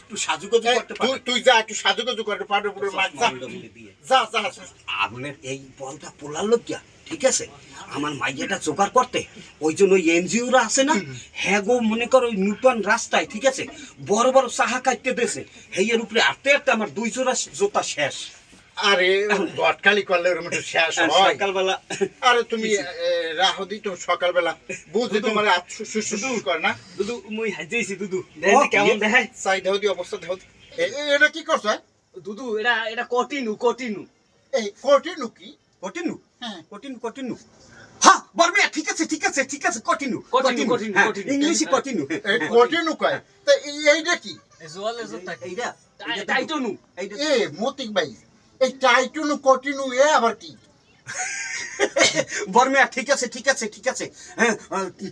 একটু সাজুগুজু এই, করতে তুই পারে তুই যা একটু সাজুগুজু করে পাউডার পুরো মার যা। যা যা আপনার এই বলটা পোলার লজ্জা ঠিক আছে? আমার মাইয়াটা জোগাড় করতে। ওই জন্য ওই এনজিওরা আছে না হ্যাঁ গো মনে করো ওই নূতন রাস্তায় ঠিক আছে? বড় বড় সাহা কাটতে দেছে। হেয়ের উপরে আটতে আটতে আমার দুই জোড়া জোতা শেষ। আরে গটকালি করলে ওর মধ্যে শেষ হয়। সকালবেলা আরে তুমি এ, রাহদি তো সকালবেলা। বুঝি তোমার শুশ্রূষ করে না? দুদু মুই হাইতেছি দুদু। দেখেন কেমন দেখায়। চাই দেহদি অবস্থা দেহ এটা কি করছ? দুদু এটা এটা কটিনু কটিনু। এই কঠিনু কি? কটিনু? হ্যাঁ। কটিনু কটিনু। হ্যাঁ বলবে ঠিক আছে ঠিক আছে ঠিক আছে কটিনু হ্যাঁ, continue. ইংলিশে কটিনু। এই কঠিনু কয়? তা এইটা কি? জোয়ালে থাকে এইটা এইটা টাইটনু। এইটা এ মতিক ভাই। এই টাইটুনু কঠিনু এ আবার কি? বর্মিয়া ঠিক আছে ঠিক আছে ঠিক আছে। হ্যাঁ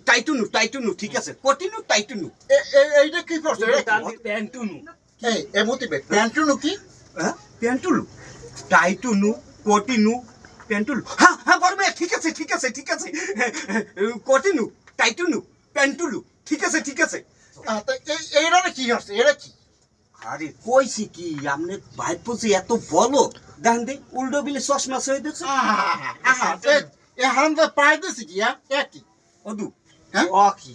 টাইটুনু টাইটুনু ঠিক আছে। কটিনু টাইটুনু। এইটা কি করছ? প্যান্টুনু? এই এ প্যান্টুনু কি? হ্যাঁ পেন্টুলু টাইটুনু কটিনু পেন্টুলু হ্যাঁ হ্যাঁ বর্মিয়া ঠিক আছে ঠিক আছে ঠিক আছে। কটিনু টাইটুনু পেন্টুলু ঠিক আছে ঠিক আছে। এই- এইটা কি হচ্ছে এটা কি? আরে কইছি কি আপনি ভাই পুষি এত বলো। দেখেন দে উল্টো বিলে চশমা সই দিচ্ছে এ- পায়ে দিছে কি? এ কি? অদু। হ্যাঁ? ও কি?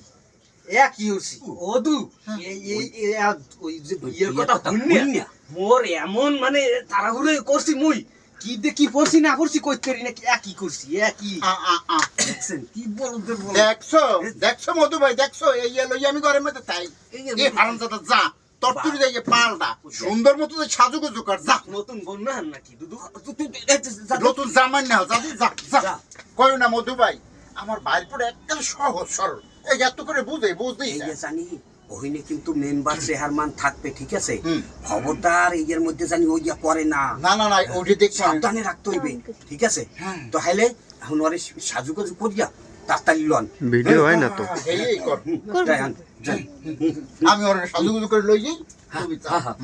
হইছি? ওদু এই এই এই আ- ওই যে ইয়ের কথা শুনিয়া মোর এমন মানে তাড়াহুড়ো করছি মুই। কি দে কি পড়ছি না পড়ছি কইতে পারি না কি একই করছি একই আ, আ, আ। দেখছেন কি বলতে বল দেখছ দেখছ মধু ভাই দেখছ এই লই আমি ঘরের মধ্যে তাই। এই এই হারামজাদা যা। পাল্টা। সুন্দর মতো সাজুগুজু কর যা। নতুন নাকি দুদু? নতুন জামাই না যা যা যা যা। কই না মধু ভাই আমার একদম সহজ সরল। এই এত করে বুঝে বুঝতেই জানি ওহিনে কিন্তু মেম্বার চেহারমান থাকবে ঠিক আছে। খবরদার এর মধ্যে জানি ওই করে না। না না না ওইটা দেখছি। সাবধানে রাখতে হইবে ঠিক আছে? হ্যাঁ। তো হাইলে এখন ওরে সাজুগুজু করিয়া তাড়াতাড়ি লন ভিডিও হয় না তো এই এই কর যাই আমি ওর সাজুগুজু করে লই যাই হ্যাঁ, হ্যাঁ।